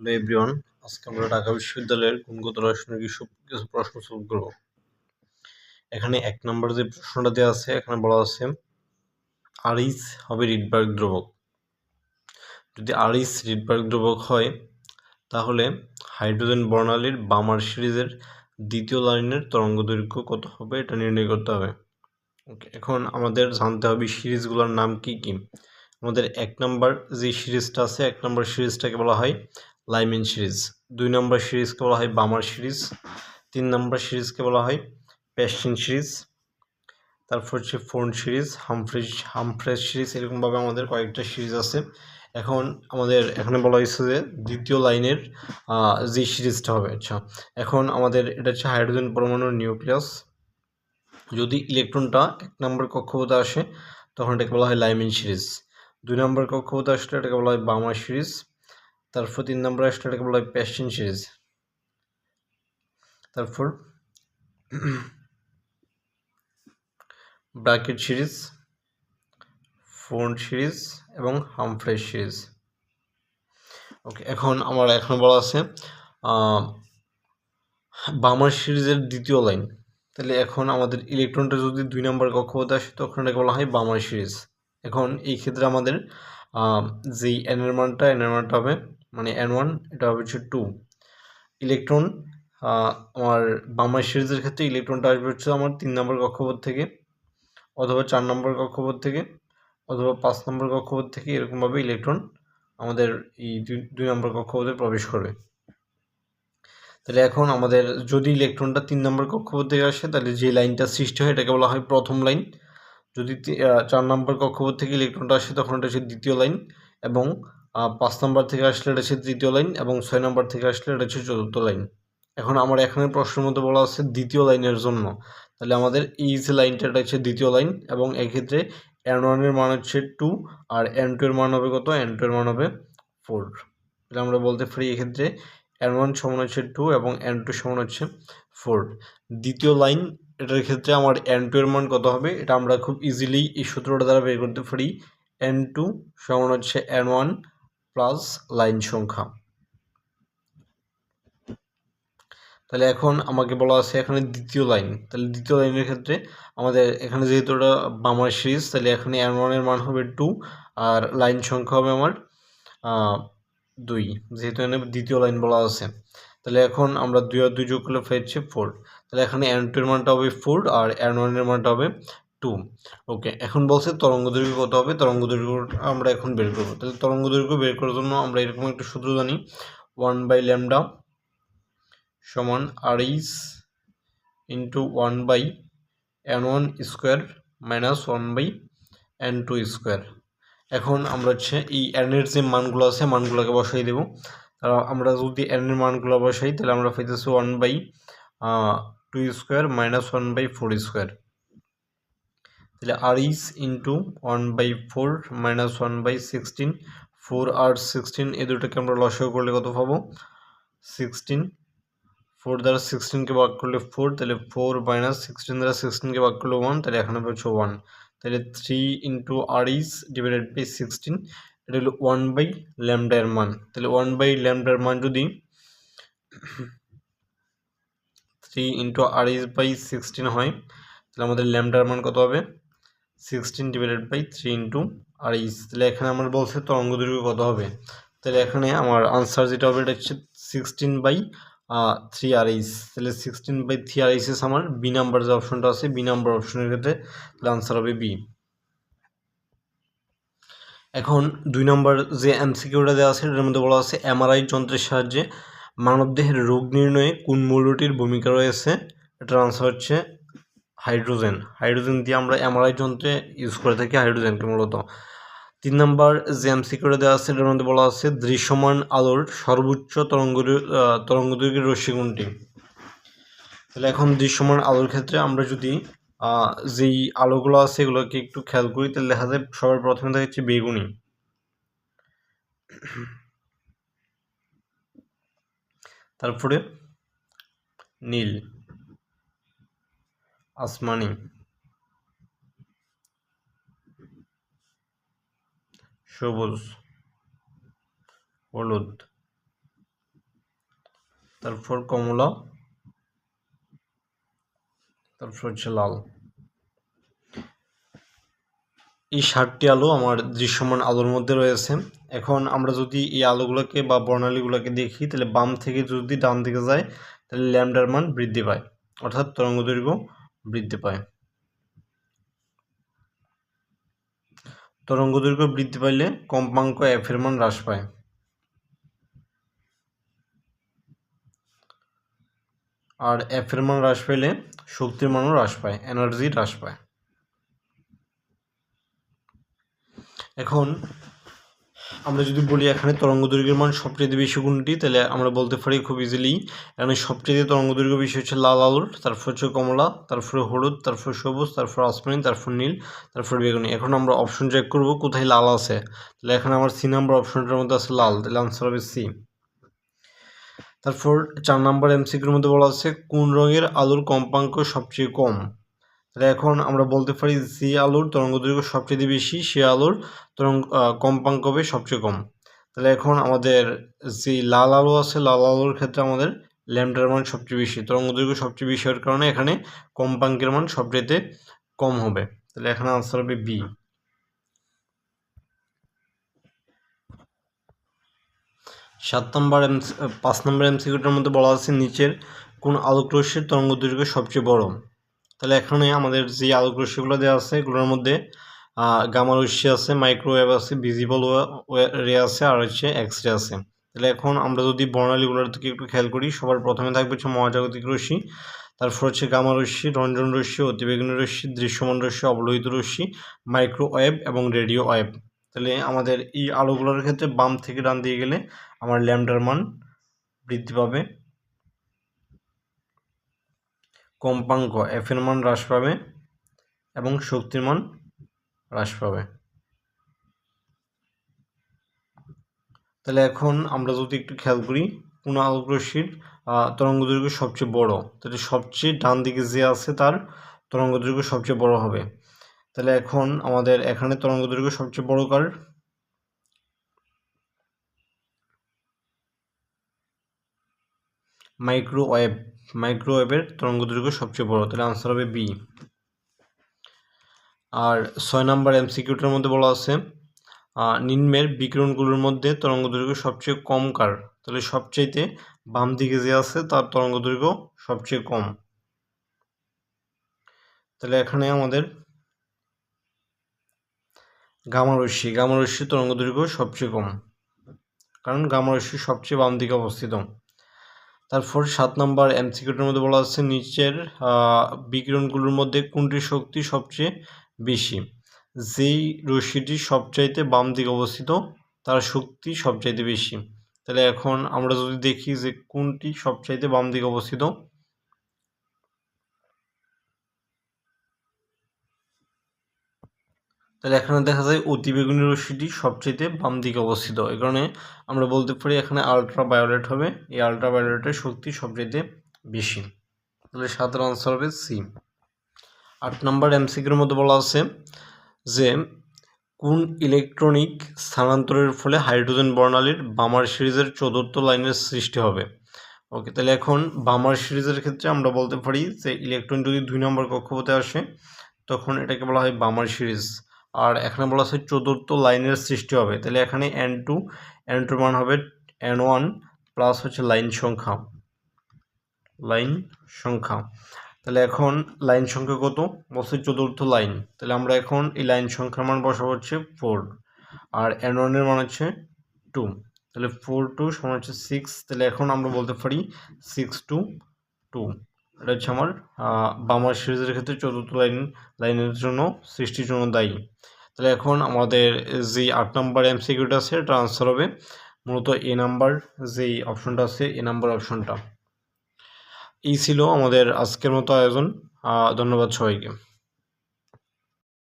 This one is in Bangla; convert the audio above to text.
হ্যালো এভরিওয়ান, আজকে আমরা ঢাকা বিশ্ববিদ্যালয়ের গুণগত রসায়নের কিছু কিছু প্রশ্ন সলভ করব। এখানে এক নম্বর যে প্রশ্নটা দেওয়া আছে, এখানে বলা আছে, আরিস হবে রিডবার্গ দ্রবক যদি আরিস রিডবার্গ দ্রবক হয়, তাহলে হাইড্রোজেন বর্ণালীর বামার সিরিজের দ্বিতীয় লাইনের তরঙ্গ দৈর্ঘ্য কত হবে, এটা নির্ণয় করতে হবে। ওকে এখন আমাদের জানতে হবে সিরিজগুলোর নাম কি কি। আমাদের এক নম্বর যে সিরিজটা আছে, এক নম্বর সিরিজটাকে বলা হয় লাইমেন সিরিজ। দুই নম্বর সিরিজকে বলা হয় বামার সিরিজ। তিন নম্বর সিরিজকে বলা হয় প্যাশিন সিরিজ। তারপর হচ্ছে Pfund series Humphreys Humphreys series, এরকমভাবে আমাদের কয়েকটা সিরিজ আছে। এখন আমাদের, এখানে বলা হয়েছে যে দ্বিতীয় লাইনের যে সিরিজটা হবে। আচ্ছা এখন আমাদের এটা হচ্ছে হাইড্রোজেন পরমাণুর নিউক্লিয়াস। যদি ইলেকট্রনটা এক নম্বর কক্ষপথে আসে, তখন এটাকে বলা হয় লাইমিন সিরিজ। দুই নম্বর কক্ষপথে আসলে এটাকে বলা হয় বামা সিরিজ। তারপর তিন নম্বর আসলে বলা হয় প্যাশন সিরিজ তারপর ব্রাকেট সিরিজ ফোন সিরিজ এবং হামফ্রেশ সিরিজ ওকে এখন আমার এখন বলা আছে বামার সিরিজের দ্বিতীয় লাইন। তাহলে এখন আমাদের ইলেকট্রনটা যদি দুই নম্বর কক্ষপথে আসে, তখন এটাকে বলা হয় বামার সিরিজ। এখন এই ক্ষেত্রে আমাদের যেই এনের মানটা এনের মানটা হবে মানে এন ওয়ান এটা হবে হচ্ছে টু ইলেকট্রন আমার বামার সিরিজের ক্ষেত্রে ইলেকট্রনটা আসবে হচ্ছে আমার তিন নম্বর কক্ষপথ থেকে, অথবা চার নম্বর কক্ষপথ থেকে, অথবা পাঁচ নম্বর কক্ষপথ থেকে এরকমভাবে ইলেকট্রন আমাদের এই দুই নম্বর কক্ষপথে প্রবেশ করবে। তাহলে এখন আমাদের যদি ইলেকট্রনটা তিন নম্বর কক্ষপথ থেকে আসে, তাহলে যে লাইনটা সৃষ্টি হয়, এটাকে বলা হয় প্রথম লাইন। যদি চার নম্বর কক্ষপথ থেকে ইলেকট্রনটা আসে, তখন এটা হচ্ছে দ্বিতীয় লাইন এবং পাঁচ নম্বর থেকে আসলে এটা হচ্ছে তৃতীয় লাইন এবং ছয় নম্বর থেকে আসলে এটা হচ্ছে চতুর্থ লাইন। এখন আমার এখানে প্রশ্নের মধ্যে বলা আছে দ্বিতীয় লাইনের জন্য। তাহলে আমাদের এই যে লাইনটা, এটা হচ্ছে দ্বিতীয় লাইন এবং এক্ষেত্রে এন ওয়ানের মান হচ্ছে টু আর এন টু এর মান হবে কত? এন টু এর মান হবে ফোর তাহলে আমরা বলতে পারি এক্ষেত্রে এন ওয়ান সমান হচ্ছে টু এবং এন টু সমান হচ্ছে ফোর দ্বিতীয় লাইন, এটার ক্ষেত্রে আমার এন টু এর মান কত হবে? এটা আমরা খুব ইজিলি এই সূত্রটা দ্বারা বের করতে পারি। এন টু সমান হচ্ছে এন ওয়ান প্লাস লাইন সংখ্যা। তাহলে এখন আমাকে বলা আছে এখানে দ্বিতীয় লাইন। তাহলে দ্বিতীয় লাইনের ক্ষেত্রে আমাদের এখানে যেহেতু ওটা বামার সিরিজ, তাহলে এখানে এন ওয়ানের মান হবে টু আর লাইন সংখ্যা হবে আমার দুই, যেহেতু এখানে দ্বিতীয় লাইন বলা আছে। তাহলে এখন আমরা দুই আর দুই যোগ করলে পেয়েছি ফোর তাহলে এখানে এন টু এর মানটা হবে ফোর আর এন ওয়ানের মানটা হবে টু ওকে এখন বলছে তরঙ্গ দৈর্ঘ্য কত হবে? তরঙ্গ দৈর্ঘ্য আমরা এখন বের করব। তাহলে তরঙ্গ দৈর্ঘ্য বের করার জন্য আমরা এরকম একটা সূত্র জানি। ওয়ান বাই ল্যামডা সমান R H into one by N one square minus one by N two square এখন আমরা হচ্ছে এই এনের যে মানগুলো আছে, মানগুলোকে বসাই দেবো। আমরা যদি এনের মানগুলো বসাই, তাহলে আমরা পাইতেছি one by two square minus one by four square তাহলে R H into one by four minus one by sixteen four R sixteen এ দুটোকে আমরা লসাগু করলে কত পাবো? সিক্সটিন ফোর দ্বারা সিক্সটিনকে ভাগ করলে ফোর তাহলে ফোর মাইনাস সিক্সটিন দ্বারা সিক্সটিনকে ভাগ করলে ওয়ান তাহলে এখানে হচ্ছে ওয়ান তাহলে three into R H divided by sixteen এটা হলো ওয়ান বাই ল্যামডার মান, তাহলে ওয়ান বাই ল্যামডার মান যদি three into R H by sixteen হয়, তাহলে আমাদের ল্যামডার মান কত হবে? Sixteen divided by three into R H তাহলে এখানে আমার বলছে তরঙ্গ দৈর্ঘ্য কত হবে? তাহলে এখানে আমার আনসার যেটা হবে এটা হচ্ছে sixteen by three R H তাহলে সিক্সটিন বাই থ্রি আর এইসেস আমার বি নাম্বার যে অপশনটা আছে বি নাম্বার অপশনের ক্ষেত্রে তাহলে আনসার হবে বি এখন দুই নম্বর যে এমসিকিউটা দেওয়া আছে, এটার মধ্যে বলা আছে এমআরআই যন্ত্রের সাহায্যে মানবদেহের রোগ নির্ণয়ে কোন মূল্যটির ভূমিকা রয়েছে? এটার আনসার হচ্ছে হাইড্রোজেন। হাইড্রোজেন দিয়ে আমরা এমআরআই যন্ত্রে ইউজ করে থাকি হাইড্রোজেনকে মূলত। তিন নম্বর যে এমসিকিউটা দেওয়া আছে, এটার মধ্যে বলা আছে দৃশ্যমান আলোর সর্বোচ্চ তরঙ্গ তরঙ্গ দৈর্ঘ্যের রশ্মি কোনটি? তাহলে এখন দৃশ্যমান আলোর ক্ষেত্রে আমরা যদি যেই আলোগুলো আছে এগুলোকে একটু খেয়াল করি, তাহলে দেখা যায় সবার প্রথমে দেখা যাচ্ছে বেগুনি। তারপরে নীল। আসমানি। সবুজ, হলুদ। তারপর কমলা। তারপর হচ্ছে লাল। এই ষাটটি আলো আমার দৃশ্যমান আলোর মধ্যে রয়েছে। এখন আমরা যদি এই আলোগুলোকে বা বর্ণালীগুলোকে দেখি, তাহলে বাম থেকে যদি ডান দিকে যায়, তাহলে ল্যামডার মান বৃদ্ধি পায়। অর্থাৎ তরঙ্গ দৈর্ঘ্য বৃদ্ধি পায়। তরঙ্গ দৈর্ঘ্য বৃদ্ধি পাইলে কম্পাঙ্ক এফ এর মান হ্রাস পায়। আর এফ এর মান হ্রাস পেলে শক্তির মানও হ্রাস পায় এনার্জি হ্রাস পায়। এখন আমরা যদি বলি এখানে তরঙ্গ দৈর্ঘ্যের মান সবচেয়ে বেশি কোনটি তাহলে আমরা বলতে পারি খুব ইজিলি এখানে সবচেয়ে তরঙ্গ দৈর্ঘ্য বেশি হচ্ছে লাল আলোর, তারপর হচ্ছে কমলা, তারপরে হলুদ, তারপর সবুজ, তারপর আসমানি, তারপর নীল, তারপর বেগুনি। এখন আমরা অপশন চেক করব কোথায় লাল আছে। তাহলে এখানে আমার সি নাম্বার অপশনটার মধ্যে আছে লাল, তাহলে আনসার হবে সি তারপর চার নাম্বার এমসিকিউর মধ্যে বলা আছে, কোন রঙের আলোর কম্পাঙ্ক সবচেয়ে কম? এখন আমরা বলতে পারি যে আলোর তরঙ্গ দৈর্ঘ্য সবচেয়ে বেশি, সে আলোর তরঙ্গ কম্পাঙ্ক হবে সবচেয়ে কম। তাহলে এখন আমাদের যে লাল আলো আছে, লাল আলোর ক্ষেত্রে আমাদের ল্যামডার মান সবচেয়ে বেশি, তরঙ্গ দৈর্ঘ্য সবচেয়ে বেশি হওয়ার কারণে এখানে কম্পাঙ্কের মান সবচেয়ে কম হবে। তাহলে এখানে আনসার হবে বি সাত নম্বর এম পাঁচ নম্বর এমসিকিউটার মধ্যে বলা আছে নিচের কোন আলোক রশ্মির তরঙ্গ দৈর্ঘ্য সবচেয়ে বড়। তাহলে এখানে আমাদের যে আলোক রশ্মিগুলো দেওয়া আছে, এগুলোর মধ্যে গামা রশ্মি আছে মাইক্রোওয়েভ আছে ভিজিবল রে আছে, আর হচ্ছে এক্স রে আছে। তাহলে এখন আমরা যদি বর্ণালীগুলোর দিকে একটু খেয়াল করি, সবার প্রথমে থাকবে হচ্ছে মহাজাগতিক রশ্মি, তারপর হচ্ছে গামা রশ্মি, রঞ্জন রশ্মি, অতিবেগুনি রশ্মি, দৃশ্যমান রশ্মি, অবলোহিত রশ্মি মাইক্রোওয়েভ এবং রেডিও ওয়েভ তাহলে আমাদের এই আলোগুলোর ক্ষেত্রে বাম থেকে ডান দিয়ে গেলে আমার ল্যামডার মান বৃদ্ধি পাবে। কম্পাঙ্ক এফ এর মান হ্রাস পাবে এবং শক্তির মান হ্রাস পাবে। তাহলে এখন আমরা যদি একটু খেয়াল করি, কোন আলোকরশ্মির তরঙ্গ দৈর্ঘ্য সবচেয়ে বড়? তাহলে সবচেয়ে ডান দিকে যে আছে তার তরঙ্গ দৈর্ঘ্য সবচেয়ে বড় হবে। তাহলে এখন আমাদের এখানে তরঙ্গ দৈর্ঘ্য সবচেয়ে বড় কার? মাইক্রোওয়েভ। মাইক্রোওয়েভের তরঙ্গ দৈর্ঘ্য সবচেয়ে বড়। তাহলে আনসার হবে বি আর ছয় নম্বর এমসিকিউটার মধ্যে বলা আছে নিম্নের বিকিরণগুলোর মধ্যে তরঙ্গ দৈর্ঘ্য সবচেয়ে কম কার? তাহলে সবচেয়েতে বাম দিকে যে আছে, তার তরঙ্গ দৈর্ঘ্য সবচেয়ে কম। তাহলে এখানে আমাদের গামারশ্মি তরঙ্গ দৈর্ঘ্য সবচেয়ে কম। কারণ গামারশ্মি সবচেয়ে বাম দিকে অবস্থিত। তারপর সাত নম্বর এমসিকিউটির মধ্যে বলা আছে, নিচের বিকিরণগুলোর মধ্যে কোনটির শক্তি সবচেয়ে বেশি? যেই রশ্মিটি সবচাইতে বাম দিকে অবস্থিত, তার শক্তি সবচাইতে বেশি। তাহলে এখন আমরা যদি দেখি যে কোনটি সবচাইতে বাম দিকে অবস্থিত তাহলে এখানে দেখা যায় অতিবেগুনি রশ্মিটি সবচেয়ে বাম দিকে অবস্থিত। এই কারণে আমরা বলতে পারি এখানে আলট্রা বায়োলেট হবে। এই আলট্রা বায়োলেটের শক্তি সবচেয়ে বেশি। তাহলে সাধারণ আনসার হবে সি আট নম্বর এমসিকির মধ্যে বলা আছে যে, কোন ইলেকট্রনিক স্থানান্তরের ফলে হাইড্রোজেন বর্ণালীর বামার সিরিজের চতুর্থ লাইনের সৃষ্টি হবে। ওকে তাহলে এখন বামার সিরিজের ক্ষেত্রে আমরা বলতে পারি যে ইলেকট্রন যদি দুই নম্বর কক্ষপথে আসে, তখন এটাকে বলা হয় বামার সিরিজ। আর এখানে বলা আছে চতুর্থ লাইনের সৃষ্টি হবে। তাহলে এখানে এন টু এন টুর মান হবে এন ওয়ান প্লাস হচ্ছে লাইন সংখ্যা। লাইন সংখ্যা। তাহলে এখন লাইন সংখ্যা কত? বলছে চতুর্থ লাইন তাহলে আমরা এখন এই লাইন সংখ্যার মান বসাবো হচ্ছে ফোর আর এন ওয়ানের মান হচ্ছে টু তাহলে ফোর টু সমান হচ্ছে সিক্স তাহলে এখন আমরা বলতে পারি সিক্স টু টু এটা হচ্ছে আমার বামার সিরিজের ক্ষেত্রে চতুর্থ লাইন, লাইনের জন্য, সৃষ্টির জন্য দায়ী। তাহলে এখন আমাদের যে আট নাম্বার এমসিকিউটা আছে, এটা আনসার হবে। মূলত এ নাম্বার যে অপশনটা আছে, এ নাম্বার অপশনটা এই ছিল আমাদের আজকের মতো আয়োজন। ধন্যবাদ সবাইকে।